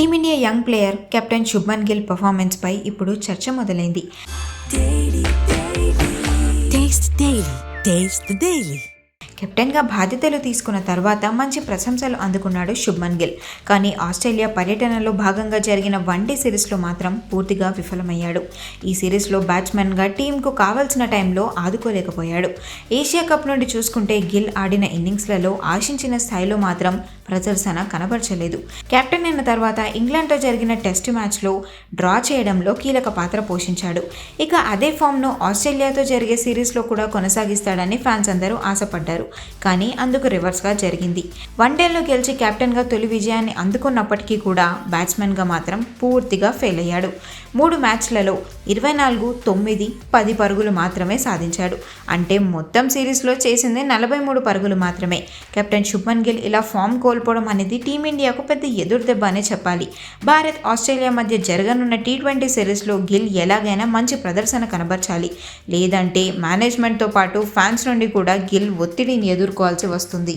Team India young player captain Shubman Gill పర్ఫార్మెన్స్పై ఇప్పుడు చర్చ మొదలైంది. కెప్టెన్గా బాధ్యతలు తీసుకున్న తర్వాత మంచి ప్రశంసలు అందుకున్నాడు శుభ్మన్ గిల్. కానీ ఆస్ట్రేలియా పర్యటనలో భాగంగా జరిగిన వన్డే సిరీస్లో మాత్రం పూర్తిగా విఫలమయ్యాడు. ఈ సిరీస్లో బ్యాట్స్మెన్గా టీంకు కావాల్సిన టైంలో ఆదుకోలేకపోయాడు. ఏషియా కప్ నుండి చూసుకుంటే గిల్ ఆడిన ఇన్నింగ్స్లలో ఆశించిన స్థాయిలో మాత్రం ప్రదర్శన కనబరచలేదు. కెప్టెన్ అయిన తర్వాత ఇంగ్లాండ్తో జరిగిన టెస్ట్ మ్యాచ్లో డ్రా చేయడంలో కీలక పాత్ర పోషించాడు. ఇక అదే ఫామ్ను ఆస్ట్రేలియాతో జరిగే సిరీస్లో కూడా కొనసాగిస్తాడని ఫ్యాన్స్ అందరూ ఆశపడ్డారు. కానీ అందుకు రివర్స్గా జరిగింది. వన్డేలో గెలిచి కెప్టెన్గా తొలి విజయాన్ని అందుకున్నప్పటికీ కూడా బ్యాట్స్మెన్గా మాత్రం పూర్తిగా ఫెయిల్ అయ్యాడు. మూడు మ్యాచ్లలో ఇరవై నాలుగు తొమ్మిది పది పరుగులు మాత్రమే సాధించాడు. అంటే మొత్తం సిరీస్లో చేసింది నలభై మూడు పరుగులు మాత్రమే. కెప్టెన్ శుభ్మన్ గిల్ ఇలా ఫామ్ కోల్పోవడం అనేది టీమిండియాకు పెద్ద ఎదురు దెబ్బ అనే చెప్పాలి. భారత్ ఆస్ట్రేలియా మధ్య జరగనున్న టీ ట్వంటీ సిరీస్లో గిల్ ఎలాగైనా మంచి ప్రదర్శన కనబరచాలి. లేదంటే మేనేజ్మెంట్తో పాటు ఫ్యాన్స్ నుండి కూడా గిల్ ఒత్తిడిని ఎదుర్కోవాల్సి వస్తుంది.